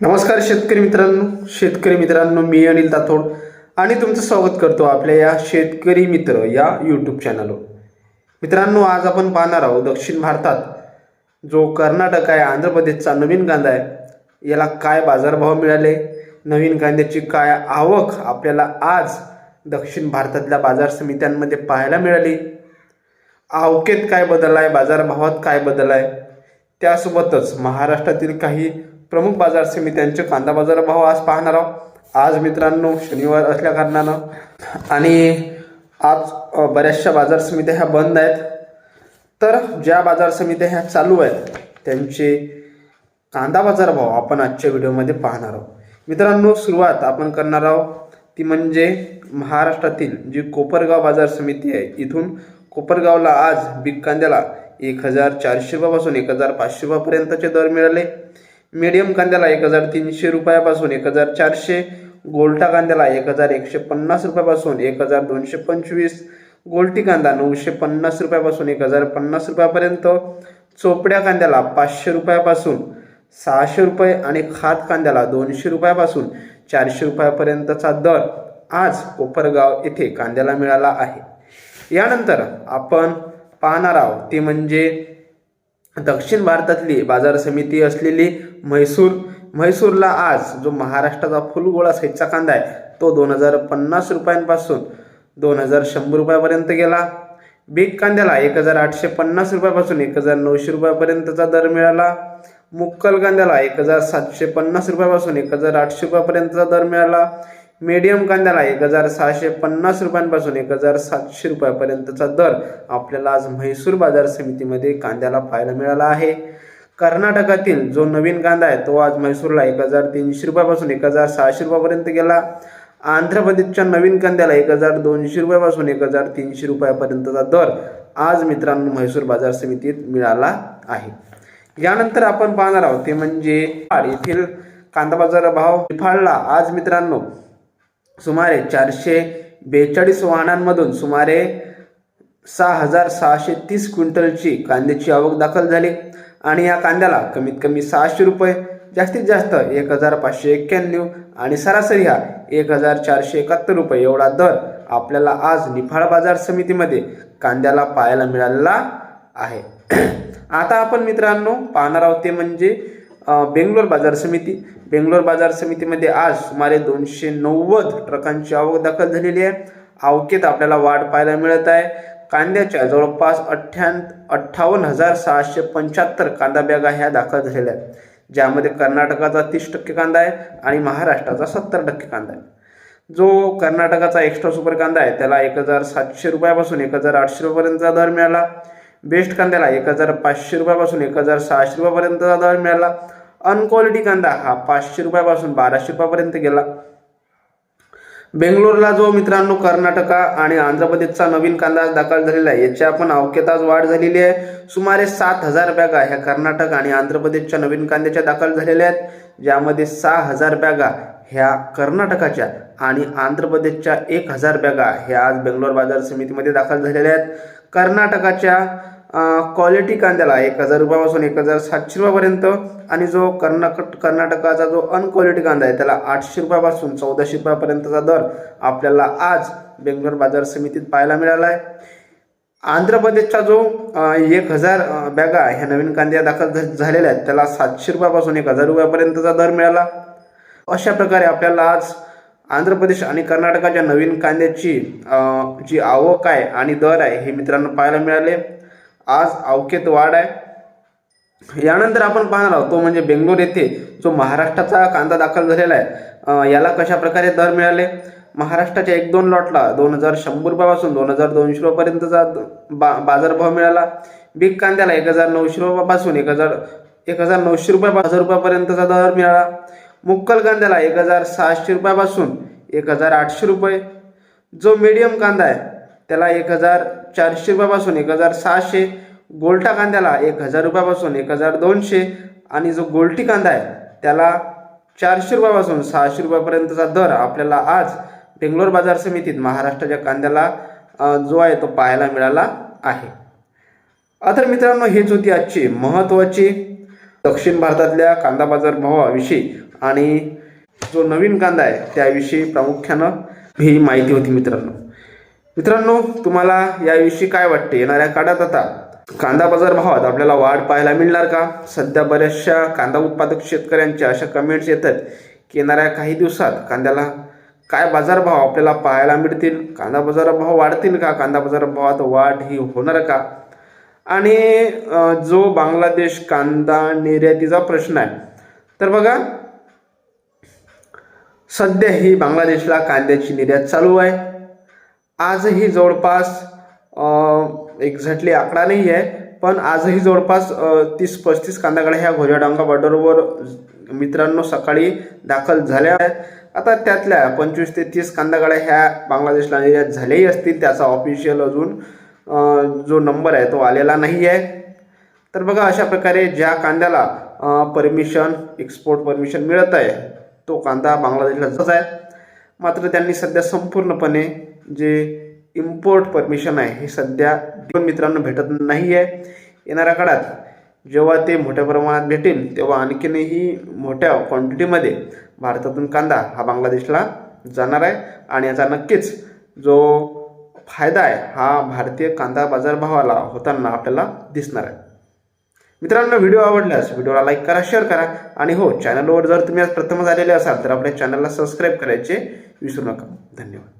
नमस्कार शेतकरी मित्रांनो शेतकरी मित्रांनो मी अनिल ताथोड आणि तुमचं स्वागत करतो आपल्या या शेतकरी मित्र या यूट्यूब चॅनलवर मित्रांनो आज आपण पाहणार आहोत दक्षिण भारतात जो कर्नाटक आहे आंध्र प्रदेशचा नवीन कांदा आहे याला काय बाजारभाव मिळाले नवीन कांद्याची काय आवक आपल्याला आज दक्षिण भारतातल्या बाजार समित्यांमध्ये पाहायला मिळाली. आवकेत काय बदल आहे बाजारभावात काय बदल आहे त्यासोबतच महाराष्ट्रातील काही प्रमुख बाजार समित्यांचे कांदा बाजार भाव आज पाहणार आहोत. आज मित्रांनो शनिवार असल्या कारणानं आणि आज बऱ्याचशा बाजार समित्या ह्या बंद आहेत. तर ज्या बाजार समित्या ह्या चालू आहेत त्यांचे कांदा बाजार भाव आपण आजच्या व्हिडिओमध्ये पाहणार आहोत. मित्रांनो सुरुवात आपण करणार आहोत ती म्हणजे महाराष्ट्रातील जी कोपरगाव बाजार समिती आहे इथून कोपरगावला आज बिग कांद्याला एक हजार चारशे रुपयापासून एक हजार पाचशे रुपयापर्यंतचे दर मिळाले. मीडियम कांद्याला एक हजार तीनशे रुपयापासून एक हजार चारशे गोल्टा कांद्याला एक हजार एकशे पन्नास रुपयापासून एक हजार दोनशे पंचवीस गोल्टी कांदा नऊशे पन्नास रुपयापासून एक हजार पन्नास रुपयापर्यंत चोपड्या कांद्याला पाचशे रुपयापासून सहाशे रुपये आणि खात कांद्याला दोनशे रुपयापासून चारशे रुपयापर्यंतचा दर आज कोपरगाव येथे कांद्याला मिळाला आहे. यानंतर आपण पाहणार आहोत ते म्हणजे दक्षिण भारतातली बाजार समिती असलेली म्हैसूर म्हैसूरला आज जो महाराष्ट्राचा फुलगोळा साईजचा कांदा आहे तो दोन हजार पन्नास रुपयांपासून दोन हजार शंभर रुपयापर्यंत गेला. बीग कांद्याला एक हजार आठशे पन्नास रुपयापासून एक हजार नऊशे रुपयापर्यंतचा दर मिळाला. मुक्कल कांद्याला एक हजार सातशे पन्नास रुपयापासून एक हजार आठशे रुपयापर्यंतचा दर मिळाला. मीडियम कांद्याला एक हजार सहाशे पन्नास रुपयांपासून एक हजार सातशे रुपयापर्यंतचा दर आपल्याला आज म्हैसूर बाजार समितीमध्ये कांद्याला पाहायला मिळाला आहे. कर्नाटकातील जो नवीन कांदा आहे तो आज म्हैसूरला एक हजार तीनशे रुपयापासून एक हजार सहाशे रुपयापर्यंत गेला. आंध्र प्रदेशच्या नवीन कांद्याला एक हजार दोनशे रुपयापासून एक हजार तीनशे रुपयापर्यंतचा दर आज मित्रांनो म्हैसूर बाजार समितीत मिळाला आहे. यानंतर आपण पाहणार आहोत ते म्हणजे येथील कांदा बाजार भाव निफाडला. आज मित्रांनो सुमारे चारशे बेचाळीस वाहनांमधून सुमारे सहा हजार सहाशे तीस क्विंटलची कांद्याची आवक दाखल झाली. आणि या कांद्याला कमीत कमी सहाशे रुपये जास्तीत जास्त एक हजार पाचशे एक्क्याण्णव आणि सरासरी हा एक हजार चारशे एकाहत्तर रुपये एवढा दर आपल्याला आज निफाड बाजार समितीमध्ये कांद्याला पाहायला मिळालेला आहे. आता आपण मित्रांनो पाहणार आहोत ते म्हणजे बेंगलोर बाजार समिती. बेंगलोर बाजार समितीमध्ये आज सुमारे दोनशे नव्वद ट्रकांची आवक दाखल झालेली आहे. आवकेत आपल्याला वाढ पाहायला मिळत आहे. कांद्याच्या जवळपास अठ्ठ्या अठ्ठावन्न हजार सहाशे पंच्याहत्तर कांदा बॅगा ह्या दाखल झालेल्या आहेत. ज्यामध्ये कर्नाटकाचा तीस टक्के कांदा आहे आणि महाराष्ट्राचा सत्तर टक्के कांदा आहे. जो कर्नाटकाचा एक्स्ट्रा सुपर कांदा आहे त्याला एक हजार सातशे रुपयापासून एक हजार आठशे रुपयापर्यंतचा दर मिळाला. बेस्ट कांद्याला एक हजार पाचशे रुपयापासून एक हजार सहाशे रुपयापर्यंतचा दर मिळाला. अनक्वालिटी कांदा हा पाचशे रुपयापासून बाराशे रुपयापर्यंत गेला. बेंगलोरला जो मित्रांनो कर्नाटका आणि आंध्र प्रदेशचा नवीन कांदा दाखल झालेला आहे याच्या पण अवकेत वाढ झालेली आहे. सुमारे सात हजार बॅगा ह्या कर्नाटक आणि आंध्र प्रदेशच्या नवीन कांद्याच्या दाखल झालेल्या आहेत. ज्यामध्ये सहा हजार बॅगा ह्या कर्नाटकाच्या आणि आंध्र प्रदेशच्या एक हजार बॅगा ह्या आज बेंगलोर बाजार समितीमध्ये दाखल झालेल्या आहेत. कर्नाटकाच्या क्वालिटी कांद्याला एक हजार रुपयापासून एक हजार सातशे रुपयापर्यंत. आणि जो कर्नाटक कर्नाटकाचा जो अनक्वालिटी कांदा आहे त्याला आठशे रुपयापासून चौदाशे रुपयापर्यंतचा दर आपल्याला आज बेंगलोर बाजार समितीत पाहायला मिळाला आहे आंध्र प्रदेशचा जो एक हजार बॅगा ह्या नवीन कांद्या दाखल झालेल्या आहेत त्याला सातशे रुपयापासून एक हजार रुपयापर्यंतचा दर मिळाला. अशा प्रकारे आपल्याला आज आंध्र प्रदेश आणि कर्नाटकाच्या नवीन कांद्याची जी आवक आहे आणि दर आहे हे मित्रांनो पाहायला मिळाले. आज अवकेत वाढ आहे. यानंतर आपण पाहणार आहोत तो म्हणजे बेंगलोर येथे जो महाराष्ट्राचा कांदा दाखल झालेला आहे याला कशा प्रकारे दर मिळाले? महाराष्ट्राच्या एक दोन लॉटला दोन हजार शंभर रुपयापासून दोन हजार दोनशे रुपयापर्यंतचा बा बाजारभाव मिळाला. बिग कांद्याला एक हजार नऊशे रुपयापासून एक हजार एक हजार नऊशे रुपये हजार रुपयापर्यंतचा दर मिळाला. मुक्कल कांद्याला एक हजार सहाशे रुपयापासून एक हजार आठशे रुपये. जो मीडियम कांदा आहे त्याला एक हजार चारशे रुपयापासून एक हजार सहाशे गोलटा कांद्याला एक हजार रुपयापासून एक हजार दोनशे आणि जो गोलटी कांदा आहे त्याला चारशे रुपयापासून सहाशे रुपयापर्यंतचा दर आपल्याला आज बेंगलोर बाजार समितीत महाराष्ट्राच्या कांद्याला जो आहे तो पाहायला मिळाला आहे. तर मित्रांनो हेच होती आजची महत्त्वाची दक्षिण भारतातल्या कांदा बाजार भावाविषयी आणि जो नवीन कांदा आहे त्याविषयी प्रामुख्यानं ही माहिती होती मित्रांनो. मित्रांनो तुम्हाला याविषयी काय वाटते? येणाऱ्या काळात आता कांदा बाजार भावात आपल्याला वाढ पाहायला मिळणार का? सध्या बऱ्याचशा कांदा उत्पादक शेतकऱ्यांच्या अशा कमेंट्स येतात की येणाऱ्या काही दिवसात कांद्याला काय बाजारभाव आपल्याला पाहायला मिळतील? कांदा बाजारभाव वाढतील का? कांदा बाजार भावात वाढ ही होणार का? आणि जो बांगलादेश कांदा निर्यातीचा प्रश्न आहे तर बघा सध्या ही बांगलादेशला कांद्याची निर्यात चालू आहे. आजही जवळपास एक्झॅक्टली आकडा नाही आहे पण आजही जवळपास तीस पस्तीस कांदागाड्या ह्या घोजाडांगा बॉर्डरवर मित्रांनो सकाळी दाखल झाल्या आता त्यातल्या पंचवीस ते तीस कांदागाड्या ह्या बांगलादेशला निर्यात झाल्याही असतील त्याचा ऑफिशियल अजून जो नंबर आहे तो आलेला नाही आहे. तर बघा अशा प्रकारे ज्या कांद्याला परमिशन एक्सपोर्ट परमिशन मिळत आहे तो कांदा बांगलादेशला जात आहे. मात्र त्यांनी सध्या संपूर्णपणे जे इम्पोर्ट परमिशन आहे हे सध्या दोन मित्रांनो भेटत नाही आहे येणाऱ्या काळात जेव्हा ते मोठ्या प्रमाणात भेटेल तेव्हा आणखीनही मोठ्या क्वांटिटीमध्ये भारतातून कांदा हा बांगलादेशला जाणार आहे. आणि याचा नक्कीच जो फायदा आहे हा भारतीय कांदा बाजारभावाला होताना आपल्याला दिसणार आहे. मित्रांनो व्हिडिओ आवडल्यास व्हिडिओला लाईक करा शेअर करा. आणि हो चॅनलवर जर तुम्ही आज प्रथमच आलेले असाल तर आपल्या चॅनलला सबस्क्राईब करायचे विसरू नका. धन्यवाद.